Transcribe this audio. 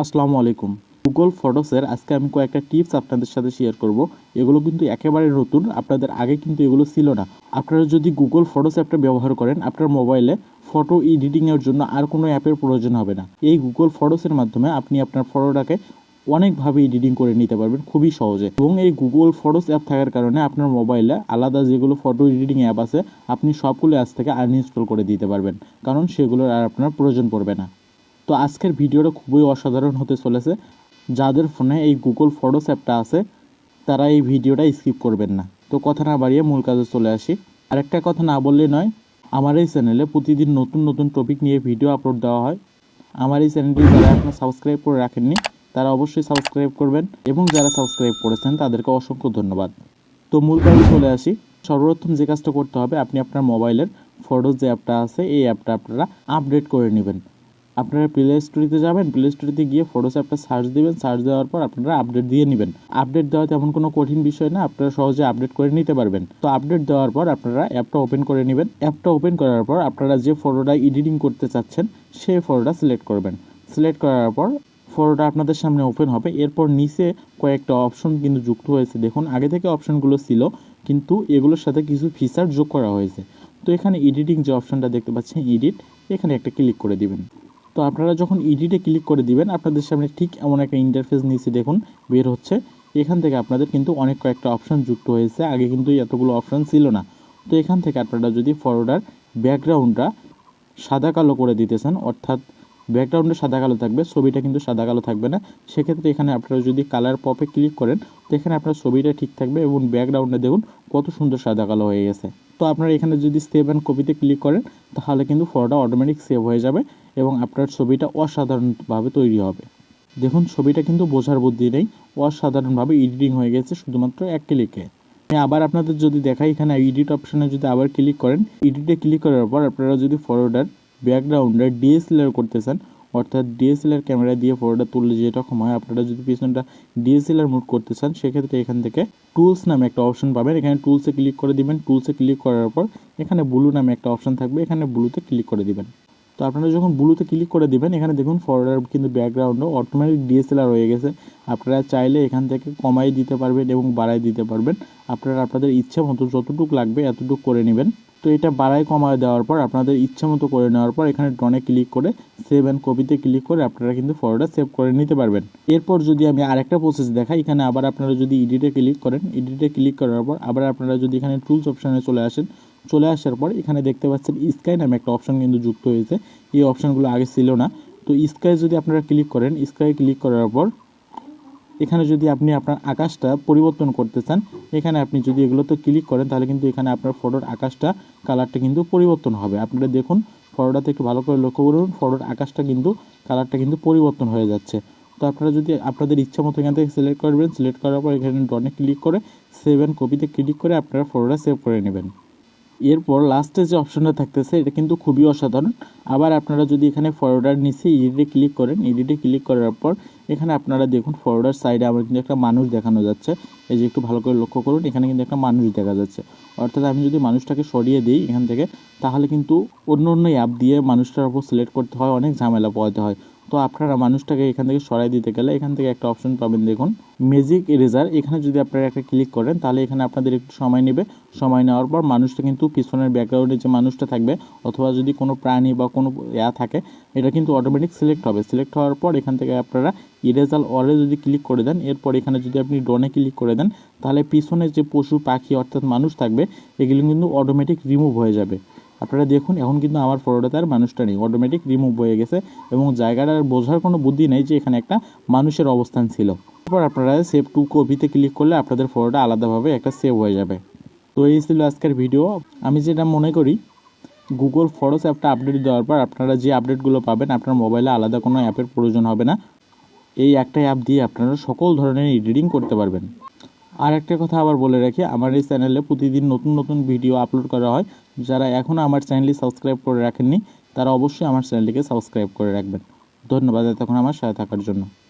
আসসালামু আলাইকুম। গুগল ফটোসের আজকে আমি কয়েকটা টিপস আপনাদের সাথে শেয়ার করব। এগুলো কিন্তু একেবারে নতুন, আপনাদের আগে কিন্তু এগুলো ছিল না। আপনারা যদি গুগল ফটোস অ্যাপটা ব্যবহার করেন, আপনার মোবাইলে ফটো এডিটিংয়ের জন্য আর কোনো অ্যাপের প্রয়োজন হবে না। এই গুগল ফটোসের মাধ্যমে আপনি আপনার ফটোটাকে অনেকভাবে এডিটিং করে নিতে পারবেন খুবই সহজে। এবং এই গুগল ফটোস অ্যাপ থাকার কারণে আপনার মোবাইলে আলাদা যেগুলো ফটো এডিটিং অ্যাপ আছে, আপনি সবগুলো আজ থেকে আনইনস্টল করে দিতে পারবেন। কারণ সেগুলোর আর আপনার প্রয়োজন পড়বে না। তো আজকের ভিডিওটা খুবই অসাধারণ হতে চলেছে। যাদের ফোনে এই গুগল ফটোস অ্যাপটা আছে, তারা এই ভিডিওটা স্কিপ করবেন না। তো কথা না বাড়িয়ে মূল কাজে চলে আসি। আরেকটা কথা না বললে নয়, আমার এই চ্যানেলে প্রতিদিন নতুন নতুন টপিক নিয়ে ভিডিও আপলোড দেওয়া হয়। আমার এই চ্যানেলটি যারা এখনও সাবস্ক্রাইব করে রাখেননি, তারা অবশ্যই সাবস্ক্রাইব করবেন এবং যারা সাবস্ক্রাইব করেছেন, তাদেরকে অসংখ্য ধন্যবাদ। তো মূল কাজে চলে আসি। সর্বপ্রথম যে কাজটা করতে হবে, আপনি আপনার মোবাইলের ফটোস যে অ্যাপটা আছে, এই অ্যাপটা আপনারা আপডেট করে নেবেন। আপনারা প্লে স্টোরিতে যাবেন প্লে স্টোরিতে গিয়ে ফটোস অ্যাপটা সার্চ দিবেন সার্চ দেওয়ার পর আপনারা আপডেট দিয়ে নেবেন। আপডেট দেওয়া তেমন কোনো কঠিন বিষয় না, আপনারা সহজে আপডেট করে নিতে পারবেন। তো আপডেট দেওয়ার পর আপনারা অ্যাপটা ওপেন করে নেবেন। অ্যাপটা ওপেন করার পর আপনারা যে ফটোটা এডিটিং করতে চাচ্ছেন, সেই ফটোটা সিলেক্ট করবেন। সিলেক্ট করার পর ফটোটা আপনাদের সামনে ওপেন হবে। এরপর নিচে কয়েকটা অপশন কিন্তু যুক্ত হয়েছে। দেখুন, আগে থেকে অপশনগুলো ছিল, কিন্তু এগুলোর সাথে কিছু ফিচার যোগ করা হয়েছে। তো এখানে এডিটিং যে অপশনটা দেখতে পাচ্ছেন এডিট এখানে একটা ক্লিক করে দিবেন। তো আপনারা যখন এডিটে ক্লিক করে দিবেন, আপনাদের সামনে ঠিক এমন একটা ইন্টারফেস নিচে দেখুন, বের হচ্ছে। এখান থেকে আপনাদের কিন্তু অনেক কয়েকটা অপশন যুক্ত হয়েছে। আগে কিন্তু এতগুলো অপশন ছিল না। তো এখান থেকে আপনারা যদি ফটোটার ব্যাকগ্রাউন্ডটা সাদা কালো করে দিতেছেন অর্থাৎ ব্যাকগ্রাউন্ডে সাদা কালো থাকবে, ছবিটা কিন্তু সাদা কালো থাকবে না, সেক্ষেত্রে এখানে আপনারা যদি কালার পপে ক্লিক করেন, তো এখানে আপনার ছবিটা ঠিক থাকবে এবং ব্যাকগ্রাউন্ডে দেখুন কত সুন্দর সাদা কালো হয়ে গেছে। তো আপনারা এখানে যদি সেভ অ্যান্ড কপিতে ক্লিক করেন, তাহলে কিন্তু ফটোটা অটোমেটিক সেভ হয়ে যাবে। এবং আপনার ছবিটা অসাধারণভাবে তৈরি হবে। দেখুন, ছবিটা কিন্তু বোঝার বুদ্ধি নেই। অসাধারণভাবে এডিটিং হয়ে গেছে শুধুমাত্র এক ক্লিকে আবার আপনাদের যদি দেখাই, এখানে এডিট অপশানে যদি আবার ক্লিক করেন এডিটে ক্লিক করার পর আপনারা যদি ফটোটার ব্যাকগ্রাউন্ডে ডিএসএলআর করতে চান, অর্থাৎ ডিএসএলআর ক্যামেরা দিয়ে ফটোটা তুললে যেরকম হয়, আপনারা যদি পিছনটা ডিএসএলআর মুড করতে চান, সেক্ষেত্রে এখান থেকে টুলস নামে একটা অপশন পাবেন। এখানে টুলসে ক্লিক করে দিবেন। টুলসে ক্লিক করার পর এখানে ব্লু নামে একটা অপশন থাকবে। এখানে ব্লুতে ক্লিক করে দিবেন। তো আপনারা যখন ব্লুতে ক্লিক করে দিবেন, এখানে দেখুন ফটোটার কিন্তু ব্যাকগ্রাউন্ডও অটোমেটিক ডিএসএলআর হয়ে গেছে। আপনারা চাইলে এখান থেকে কমাই দিতে পারবেন এবং বাড়াই দিতে পারবেন। আপনারা আপনাদের ইচ্ছা মতো যতটুকু লাগবে এতটুকু করে নেবেন। তো এটা বাড়াই কমায় দেওয়ার পর, আপনাদের ইচ্ছা মতো করে নেওয়ার পর, এখানে ডনে ক্লিক করে সেভ অ্যান্ড কপিতে ক্লিক করে আপনারা কিন্তু ফটোটা সেভ করে নিতে পারবেন। এরপর যদি আমি আরেকটা প্রসেস দেখাই, এখানে আবার আপনারা যদি এডিটে ক্লিক করেন এডিটে ক্লিক করার পর আবার আপনারা যদি এখানে টুলস অপশানে চলে আসেন চলে আসার পর এখানে দেখতে পাচ্ছেন স্কাই নামে একটা অপশন কিন্তু যুক্ত হয়েছে। এই অপশনগুলো আগে ছিল না। তো স্কাই যদি আপনারা ক্লিক করেন স্কাই ক্লিক করার পর এখানে যদি আপনি আপনার আকাশটা পরিবর্তন করতে চান, এখানে আপনি যদি এগুলোতে ক্লিক করেন, তাহলে কিন্তু এখানে আপনার ফটোর আকাশটা কালারটা কিন্তু পরিবর্তন হবে। আপনারা দেখুন ফটোটাতে একটু ভালো করে লক্ষ্য করুন ফটোর আকাশটা কিন্তু কালারটা কিন্তু পরিবর্তন হয়ে যাচ্ছে। তো আপনারা যদি আপনাদের ইচ্ছা মতো এখান থেকে সিলেক্ট করবেন সিলেক্ট করার পর এখানে ডনে ক্লিক করে সেভ অ্যান্ড কপিতে ক্লিক করে আপনারা ফটোটা সেভ করে নেবেন। এরপর লাস্টে যে অপশনটা থাকতেছে, এটা কিন্তু খুবই অসাধারণ। আবার আপনারা যদি এখানে ফরওয়ার্ডার নিচে এডিটে ক্লিক করেন এডিটে ক্লিক করার পর এখানে আপনারা দেখুন ফরওয়ার্ডার সাইডে আমার কিন্তু একটা মানুষ দেখানো যাচ্ছে। এই যে একটু ভালো করে লক্ষ্য করুন, এখানে কিন্তু একটা মানুষ দেখা যাচ্ছে। অর্থাৎ আমি যদি মানুষটাকে সরিয়ে দিই এখান থেকে, তাহলে কিন্তু অন্য অন্য অ্যাপ দিয়ে মানুষটার উপর সিলেক্ট করতে হয়, অনেক ঝামেলা পোয়াতে হয়। তো আপনারা মানুষটাকে এখান থেকে সরাই দিতে গেলে এখান থেকে একটা অপশন পাবেন, দেখুন ম্যাজিক এরেজার এখানে যদি আপনারা একটা ক্লিক করেন, তাহলে এখানে আপনাদের একটু সময় নেবে। সময় নেওয়ার পর মানুষটা কিন্তু পিছনের ব্যাকগ্রাউন্ডে যে মানুষটা থাকবে, অথবা যদি কোনো প্রাণী বা কোনো ইয়া থাকে, এটা কিন্তু অটোমেটিক সিলেক্ট হবে। সিলেক্ট হওয়ার পর এখান থেকে আপনারা ইরেজাল অরে যদি ক্লিক করে দেন, এরপর এখানে যদি আপনি ডনে ক্লিক করে দেন, তাহলে পিছনে যে পশু, পাখি অর্থাৎ মানুষ থাকবে, এগুলো কিন্তু অটোমেটিক রিমুভ হয়ে যাবে। আপনারা দেখুন, এখন কিন্তু আমার ফটোটাতে আর মানুষটা নেই অটোমেটিক রিমুভ হয়ে গেছে এবং জায়গাটার বোঝার কোনো বুদ্ধি নেই যে এখানে একটা মানুষের অবস্থান ছিল। তারপর আপনারা সেভ টু কপিতে ক্লিক করলে আপনাদের ফটোটা আলাদাভাবে একটা সেভ হয়ে যাবে। তো এই ছিল আজকের ভিডিও আমি যেটা মনে করি গুগল ফটোস অ্যাপটা আপডেট দেওয়ার পর আপনারা যে আপডেটগুলো পাবেন, আপনার মোবাইলে আলাদা কোনো অ্যাপের প্রয়োজন হবে না। এই একটা অ্যাপ দিয়ে আপনারা সকল ধরনের এডিটিং করতে পারবেন। আর একটা কথা আবার বলে রাখি, আমার এই চ্যানেলে প্রতিদিন নতুন নতুন ভিডিও আপলোড করা হয়। যারা এখনও আমার চ্যানেলটি সাবস্ক্রাইব করে রাখেননি, তারা অবশ্যই আমার চ্যানেলটিকে সাবস্ক্রাইব করে রাখবেন। ধন্যবাদ এতক্ষণ আমার সাথে থাকার জন্য।